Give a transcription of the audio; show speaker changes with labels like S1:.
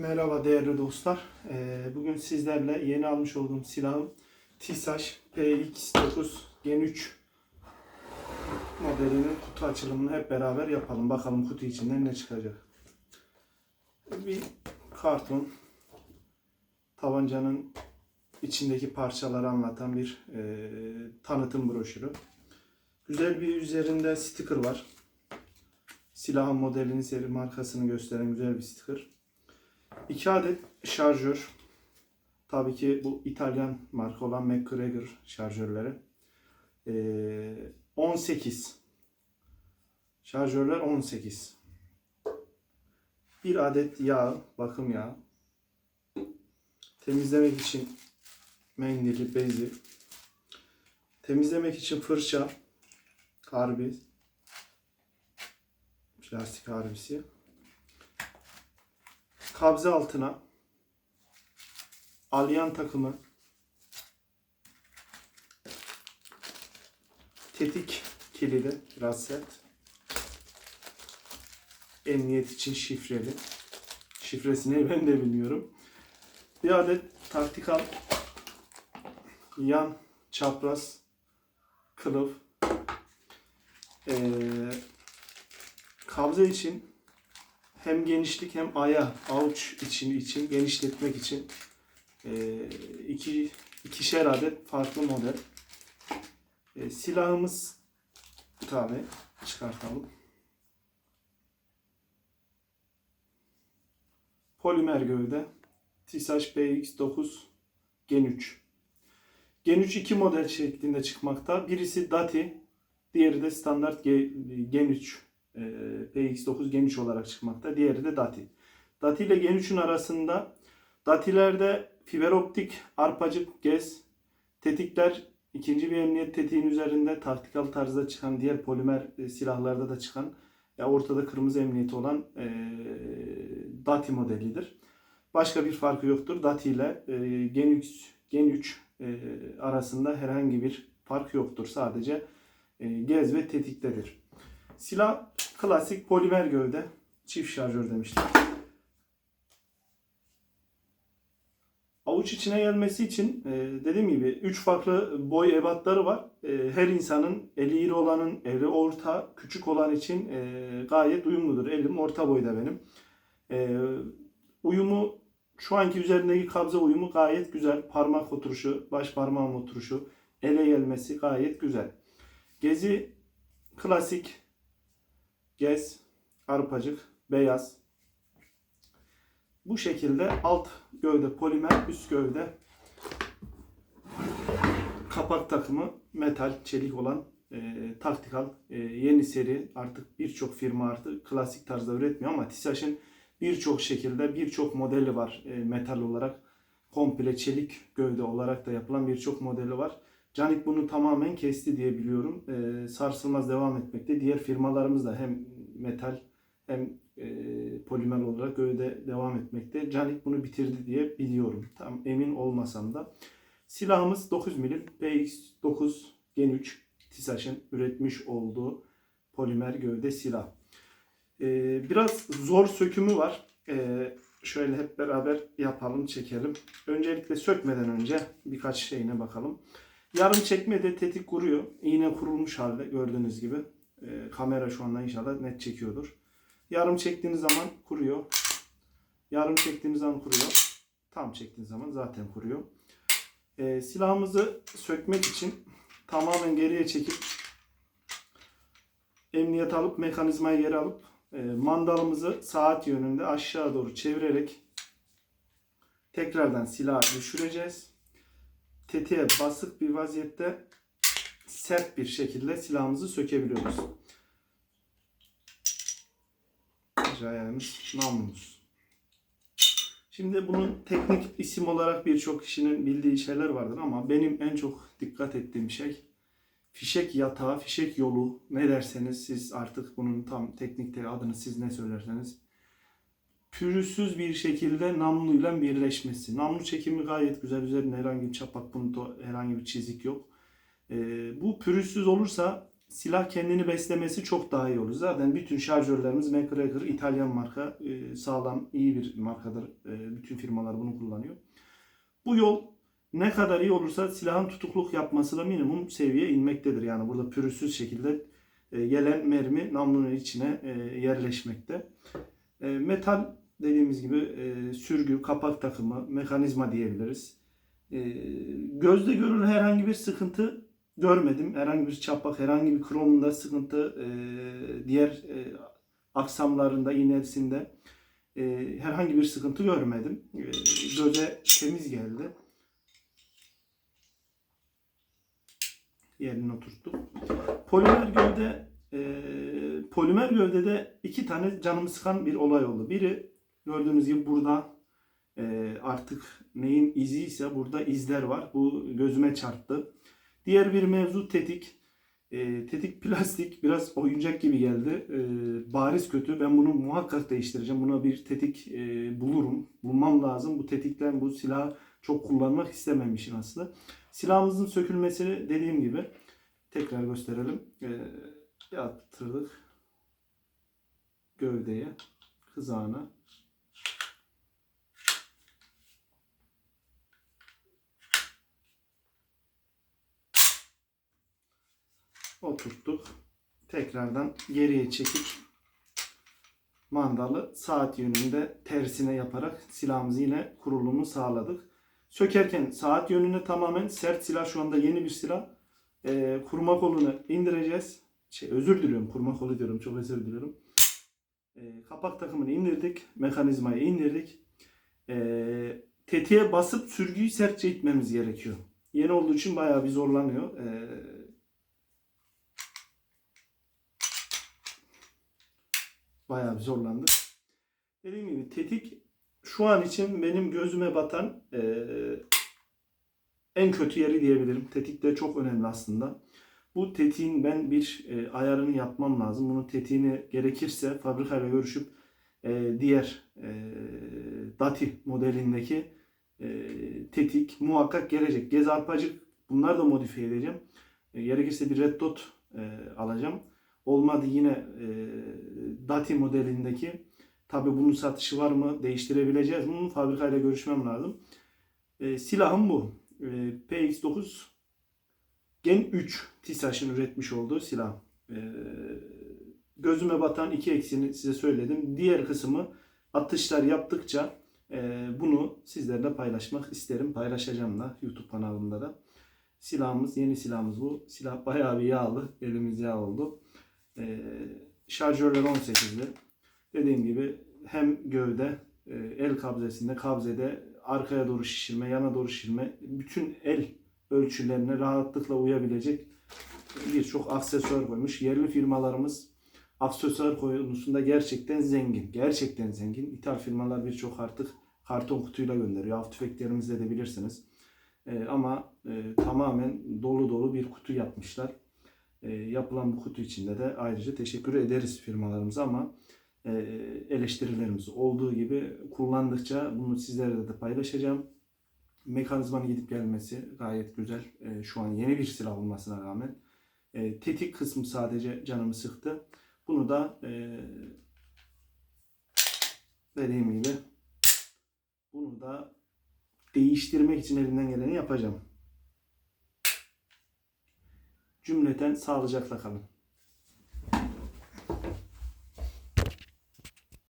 S1: Merhaba değerli dostlar. Ee, bugün sizlerle yeni almış olduğum silahım TİSAŞ PX9 Gen 3 modelinin kutu açılımını hep beraber yapalım. Bakalım kutu içinden ne çıkacak. Bir karton tabancanın içindeki parçaları anlatan bir e, tanıtım broşürü. Güzel bir üzerinde sticker var. Silahın modelini, seri markasını gösteren güzel bir sticker. 2 adet şarjör. Tabii ki bu İtalyan marka olan McGregor şarjörleri. Ee, 18. Şarjörler 18. Bir adet yağ, bakım yağı. Temizlemek için mendili, bezi. Temizlemek için fırça, harbi, plastik harbisi kabze altına alyan takımı tetik kilidi biraz emniyet için şifreli. Şifresini ben de bilmiyorum. Bir adet taktikal yan çapraz kılıf. Ee, kabze için hem genişlik hem aya avuç için için genişletmek için e, iki ikişer adet farklı model. E, silahımız bir tane çıkartalım. Polimer gövde. TİSAŞ BX9 Gen 3. Gen 3 iki model şeklinde çıkmakta. Birisi DATI, diğeri de standart Gen 3 e, PX9 Gen 3 olarak çıkmakta. Diğeri de DATI. DATI ile Gen 3'ün arasında DATI'lerde fiber optik, arpacık, gez, tetikler ikinci bir emniyet tetiğin üzerinde taktikal tarzda çıkan diğer polimer e, silahlarda da çıkan ya ortada kırmızı emniyeti olan e, DATI modelidir. Başka bir farkı yoktur. DATI ile e, Gen 3, Gen 3 e, arasında herhangi bir fark yoktur. Sadece e, gez ve tetiktedir. Silah klasik polimer gövde. Çift şarjör demiştik. Avuç içine gelmesi için e, dediğim gibi 3 farklı boy ebatları var. E, her insanın eli iri olanın, eli orta, küçük olan için e, gayet uyumludur. Elim orta boyda benim. Uyumu şu anki üzerindeki kabze uyumu gayet güzel. Parmak oturuşu, baş parmağım oturuşu, ele gelmesi gayet güzel. Gezi klasik gez, arpacık, beyaz. Bu şekilde alt gövde polimer, üst gövde kapak takımı metal, çelik olan e, taktikal e, yeni seri artık birçok firma artık klasik tarzda üretmiyor ama TİSAŞ'ın birçok şekilde birçok modeli var e, metal olarak komple çelik gövde olarak da yapılan birçok modeli var. Canik bunu tamamen kesti diye biliyorum. E, sarsılmaz devam etmekte. Diğer firmalarımız da hem metal hem e, polimer olarak gövde devam etmekte. Canik bunu bitirdi diye biliyorum. Tam emin olmasam da. Silahımız 9 milim PX9 Gen 3 TİSAŞ'ın üretmiş olduğu polimer gövde silah. E, biraz zor sökümü var. E, şöyle hep beraber yapalım, çekelim. Öncelikle sökmeden önce birkaç şeyine bakalım. Yarım çekmede tetik kuruyor. İğne kurulmuş halde gördüğünüz gibi. E, kamera şu anda inşallah net çekiyordur. Yarım çektiğiniz zaman kuruyor. Yarım çektiğiniz zaman kuruyor. Tam çektiğiniz zaman zaten kuruyor. E, silahımızı sökmek için tamamen geriye çekip emniyet alıp mekanizmayı geri alıp e, mandalımızı saat yönünde aşağı doğru çevirerek tekrardan silahı düşüreceğiz. Tetiğe basık bir vaziyette sert bir şekilde silahımızı sökebiliyoruz. Acayemiz namlumuz. Şimdi bunun teknik isim olarak birçok kişinin bildiği şeyler vardır ama benim en çok dikkat ettiğim şey fişek yatağı, fişek yolu ne derseniz siz artık bunun tam teknik adını siz ne söylerseniz pürüzsüz bir şekilde namluyla birleşmesi. Namlu çekimi gayet güzel. Üzerinde herhangi bir çapak, punto, herhangi bir çizik yok. Ee, bu pürüzsüz olursa silah kendini beslemesi çok daha iyi olur. Zaten bütün şarjörlerimiz MacGregor İtalyan marka e, sağlam iyi bir markadır. E, bütün firmalar bunu kullanıyor. Bu yol ne kadar iyi olursa silahın tutukluk yapması da minimum seviyeye inmektedir. Yani burada pürüzsüz şekilde e, gelen mermi namlunun içine e, yerleşmekte. E, metal dediğimiz gibi e, sürgü, kapak takımı, mekanizma diyebiliriz. E, gözle görülür herhangi bir sıkıntı görmedim. Herhangi bir çapak, herhangi bir kromunda sıkıntı, e, diğer e, aksamlarında, iğnesinde e, herhangi bir sıkıntı görmedim. E, göze temiz geldi. Yerine oturttuk. Polimer gövde e, polimer gövdede iki tane canımı sıkan bir olay oldu. Biri gördüğünüz gibi burada e, artık neyin izi ise burada izler var. Bu gözüme çarptı. Diğer bir mevzu tetik. E, tetik plastik biraz oyuncak gibi geldi. E, bariz kötü. Ben bunu muhakkak değiştireceğim. Buna bir tetik e, bulurum. Bulmam lazım. Bu tetikten bu silahı çok kullanmak istememişim aslında. Silahımızın sökülmesini dediğim gibi tekrar gösterelim. E, yaptırdık gövdeye, kızağına. Oturttuk. Tekrardan geriye çekip mandalı saat yönünde tersine yaparak silahımızı yine kurulumu sağladık. Sökerken saat yönüne tamamen sert silah şu anda yeni bir silah. Ee, kurma kolunu indireceğiz. Şey, özür diliyorum kurma kolu diyorum çok özür diliyorum. Ee, kapak takımını indirdik. Mekanizmayı indirdik. Ee, tetiğe basıp sürgüyü sertçe itmemiz gerekiyor. Yeni olduğu için bayağı bir zorlanıyor. Ee, bayağı bir zorlandık. Dediğim gibi tetik şu an için benim gözüme batan eee, en kötü yeri diyebilirim. Tetik de çok önemli aslında. Bu tetiğin ben bir e, ayarını yapmam lazım. Bunun tetiğini gerekirse fabrikayla görüşüp e, diğer e, Dati modelindeki e, tetik muhakkak gelecek. Gez arpacık bunlar da modifiye edeceğim. E, gerekirse bir red dot e, alacağım. Olmadı yine e, Dati modelindeki tabi bunun satışı var mı değiştirebileceğiz. Bunun fabrikayla görüşmem lazım. E, silahım bu. E, PX9 Gen 3 TİSAŞ'ın üretmiş olduğu silah. E, gözüme batan iki eksini size söyledim. Diğer kısmı atışlar yaptıkça e, bunu sizlerle paylaşmak isterim. Paylaşacağım da YouTube kanalımda da. Silahımız, yeni silahımız bu. Silah bayağı bir yağlı. Elimiz yağ oldu. E, şarjörler 18'li. Dediğim gibi hem gövde, e, el kabzesinde, kabzede arkaya doğru şişirme, yana doğru şişirme, bütün el ölçülerine rahatlıkla uyabilecek birçok aksesuar koymuş. Yerli firmalarımız aksesuar konusunda gerçekten zengin. Gerçekten zengin. İthal firmalar birçok artık karton kutuyla gönderiyor. Av tüfeklerimizde de bilirsiniz. E, ama e, tamamen dolu dolu bir kutu yapmışlar. E, yapılan bu kutu içinde de ayrıca teşekkür ederiz firmalarımıza ama e, eleştirilerimiz olduğu gibi kullandıkça bunu sizlerle de paylaşacağım. Mekanizmanın gidip gelmesi gayet güzel. E, şu an yeni bir silah olmasına rağmen. E, tetik kısmı sadece canımı sıktı. Bunu da e, dediğim gibi bunu da değiştirmek için elimden geleni yapacağım. Cümleten sağlıcakla kalın.